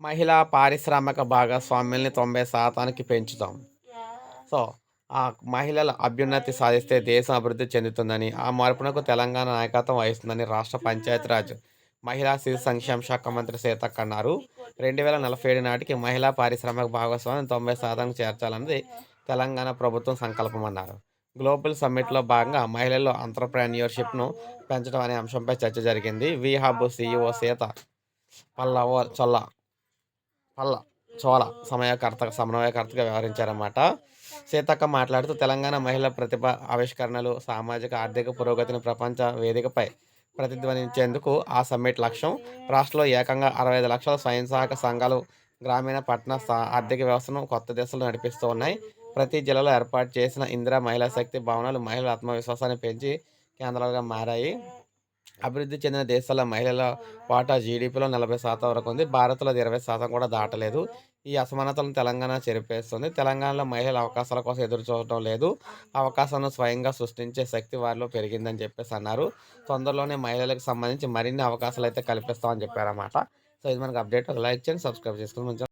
మహిళా పారిశ్రామిక భాగస్వామ్యాన్ని తొంభై శాతానికి పెంచుతాం. సో ఆ మహిళల అభ్యున్నతి సాధిస్తే దేశం అభివృద్ధి చెందుతుందని ఆ మార్పునకు తెలంగాణ నాయకత్వం వహిస్తుందని రాష్ట్ర పంచాయతీరాజ్ మహిళా శిశు సంక్షేమ శాఖ మంత్రి సీతక్క అన్నారు. రెండు వేల నలభై ఏడు నాటికి మహిళా పారిశ్రామిక భాగస్వామ్యం తొంభై శాతం చేర్చాలన్నది తెలంగాణ ప్రభుత్వం సంకల్పం అన్నారు. గ్లోబల్ సమ్మిట్లో భాగంగా మహిళల్లో అంటర్ప్రెన్యూర్షిప్ను పెంచడం అనే అంశంపై చర్చ జరిగింది. వి హబ్ సిఇఓ సీత పల్లవ చొల్ల పల్ల. చోళ. సమయకర్త సమన్వయకర్తగా వ్యవహరించారన్నమాట. సీతక్క మాట్లాడుతూ తెలంగాణ మహిళల ప్రతిభ ఆవిష్కరణలు సామాజిక ఆర్థిక పురోగతిని ప్రపంచ వేదికపై ప్రతిధ్వనించేందుకు ఆ సమ్మిట్ లక్ష్యం. రాష్ట్రంలో ఏకంగా అరవై ఐదు లక్షల స్వయం సహాయక సంఘాలు గ్రామీణ పట్టణ ఆర్థిక వ్యవస్థను కొత్త దిశలో నడిపిస్తూ ఉన్నాయి ప్రతి జిల్లాలో ఏర్పాటు చేసిన ఇందిరా మహిళా శక్తి భవనాలు మహిళల ఆత్మవిశ్వాసాన్ని పెంచి కేంద్రాలుగా మారాయి. అభివృద్ధి చెందిన దేశాల మహిళల వాటా జీడిపిలో నలభై శాతం వరకు ఉంది. భారత్లో అది ఇరవై శాతం కూడా దాటలేదు. ఈ అసమానతలను తెలంగాణ చెరిపేస్తుంది. తెలంగాణలో మహిళల అవకాశాల కోసం ఎదురు చూడటం లేదు. అవకాశాలను స్వయంగా సృష్టించే శక్తి వారిలో పెరిగిందని చెప్పేసి అన్నారు. తొందరలోనే మహిళలకు సంబంధించి మరిన్ని అవకాశాలు అయితే కల్పిస్తామని చెప్పారన్నమాట. సో ఇది మనకు అప్డేట్. లైక్ చేయండి సబ్స్క్రైబ్ చేసుకుని